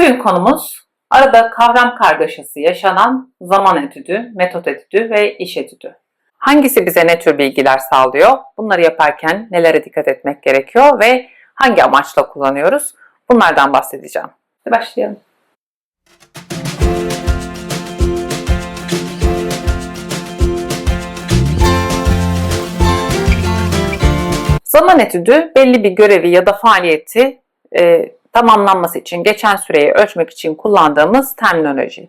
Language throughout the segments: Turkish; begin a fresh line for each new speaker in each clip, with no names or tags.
Bugün konumuz arada kavram kargaşası yaşanan zaman etüdü, metot etüdü ve iş etüdü. Hangisi bize ne tür bilgiler sağlıyor? Bunları yaparken nelere dikkat etmek gerekiyor ve hangi amaçla kullanıyoruz? Bunlardan bahsedeceğim. Hadi başlayalım. Zaman etüdü belli bir görevi ya da faaliyeti e, tamamlanması için, geçen süreyi ölçmek için kullandığımız terminoloji.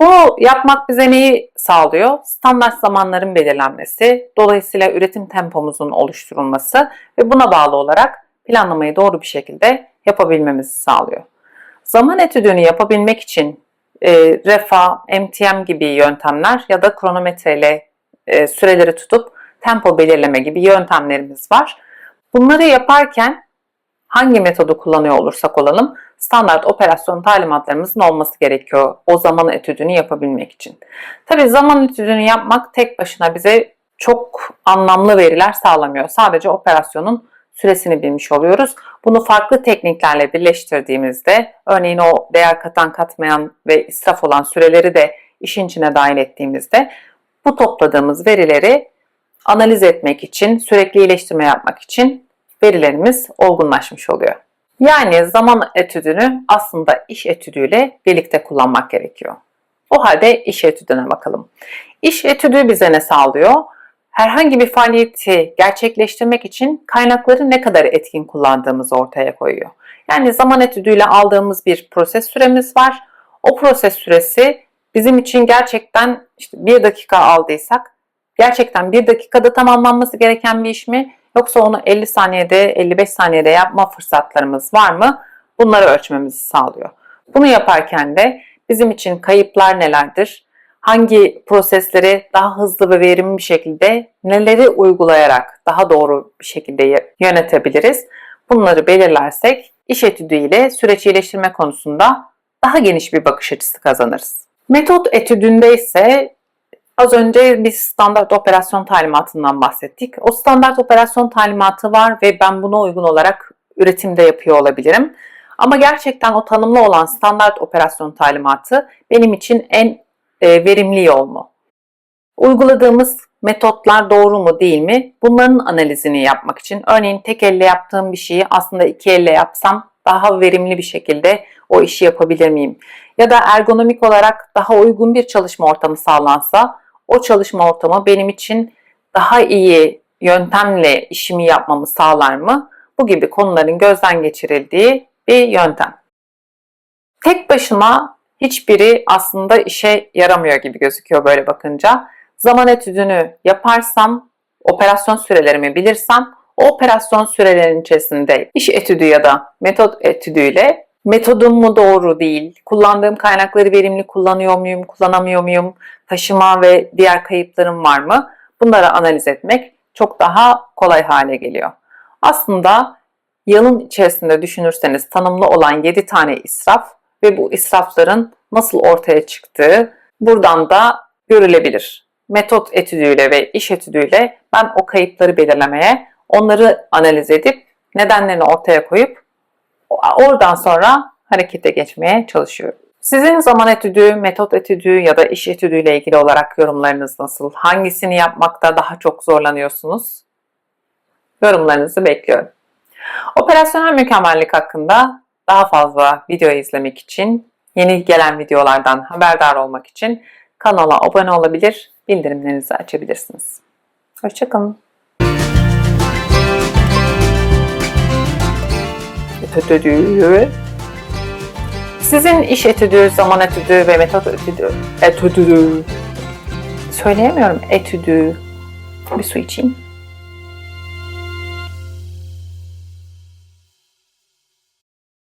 Bu yapmak bize neyi sağlıyor? Standart zamanların belirlenmesi, dolayısıyla üretim tempomuzun oluşturulması ve buna bağlı olarak planlamayı doğru bir şekilde yapabilmemizi sağlıyor. Zaman etüdünü yapabilmek için e, REFA, MTM gibi yöntemler ya da kronometreyle e, süreleri tutup tempo belirleme gibi yöntemlerimiz var. Bunları yaparken hangi metodu kullanıyor olursak olalım standart operasyon talimatlarımızın olması gerekiyor o zaman etüdünü yapabilmek için. Tabi zaman etüdünü yapmak tek başına bize çok anlamlı veriler sağlamıyor. Sadece operasyonun süresini bilmiş oluyoruz. Bunu farklı tekniklerle birleştirdiğimizde örneğin o değer katan katmayan ve israf olan süreleri de işin içine dahil ettiğimizde bu topladığımız verileri analiz etmek için, sürekli iyileştirme yapmak için verilerimiz olgunlaşmış oluyor. Yani zaman etüdünü aslında iş etüdüyle birlikte kullanmak gerekiyor. O halde iş etüdüne bakalım. İş etüdü bize ne sağlıyor? Herhangi bir faaliyeti gerçekleştirmek için kaynakları ne kadar etkin kullandığımızı ortaya koyuyor. Yani zaman etüdüyle aldığımız bir proses süremiz var. O proses süresi bizim için gerçekten işte bir dakika aldıysak gerçekten bir dakikada tamamlanması gereken bir iş mi? Yoksa onu 50 saniyede, 55 saniyede yapma fırsatlarımız var mı? Bunları ölçmemizi sağlıyor. Bunu yaparken de bizim için kayıplar nelerdir? Hangi prosesleri daha hızlı ve verimli bir şekilde neleri uygulayarak daha doğru bir şekilde yönetebiliriz? Bunları belirlersek iş etüdü ile süreç iyileştirme konusunda daha geniş bir bakış açısı kazanırız. Metot etüdünde ise Az önce bir standart operasyon talimatından bahsettik. O standart operasyon talimatı var ve ben buna uygun olarak üretimde yapıyor olabilirim. Ama gerçekten o tanımlı olan standart operasyon talimatı benim için en e, verimli yol mu? Uyguladığımız metotlar doğru mu değil mi? Bunların analizini yapmak için örneğin tek elle yaptığım bir şeyi aslında iki elle yapsam daha verimli bir şekilde o işi yapabilir miyim? Ya da ergonomik olarak daha uygun bir çalışma ortamı sağlansa o çalışma ortamı benim için daha iyi yöntemle işimi yapmamı sağlar mı? Bu gibi konuların gözden geçirildiği bir yöntem. Tek başına hiçbiri aslında işe yaramıyor gibi gözüküyor böyle bakınca. Zaman etüdünü yaparsam, operasyon sürelerimi bilirsem, o operasyon sürelerinin içerisinde iş etüdü ya da metot etüdüyle metodum mu doğru değil, kullandığım kaynakları verimli kullanıyor muyum, kullanamıyor muyum, taşıma ve diğer kayıplarım var mı? Bunları analiz etmek çok daha kolay hale geliyor. Aslında yılın içerisinde düşünürseniz tanımlı olan 7 tane israf ve bu israfların nasıl ortaya çıktığı buradan da görülebilir. Metot etüdüyle ve iş etüdüyle ben o kayıpları belirlemeye, onları analiz edip nedenlerini ortaya koyup Oradan sonra harekete geçmeye çalışıyorum. Sizin zaman etüdü, metot etüdü ya da iş etüdü ile ilgili olarak yorumlarınız nasıl? Hangisini yapmakta daha çok zorlanıyorsunuz? Yorumlarınızı bekliyorum. Operasyonel mükemmellik hakkında daha fazla video izlemek için, yeni gelen videolardan haberdar olmak için kanala abone olabilir, bildirimlerinizi açabilirsiniz. Hoşçakalın. Etüdü. Sizin iş etüdü, zaman etüdü ve metot etüdü. Etüdü. Söyleyemiyorum etüdü. Bir su içeyim.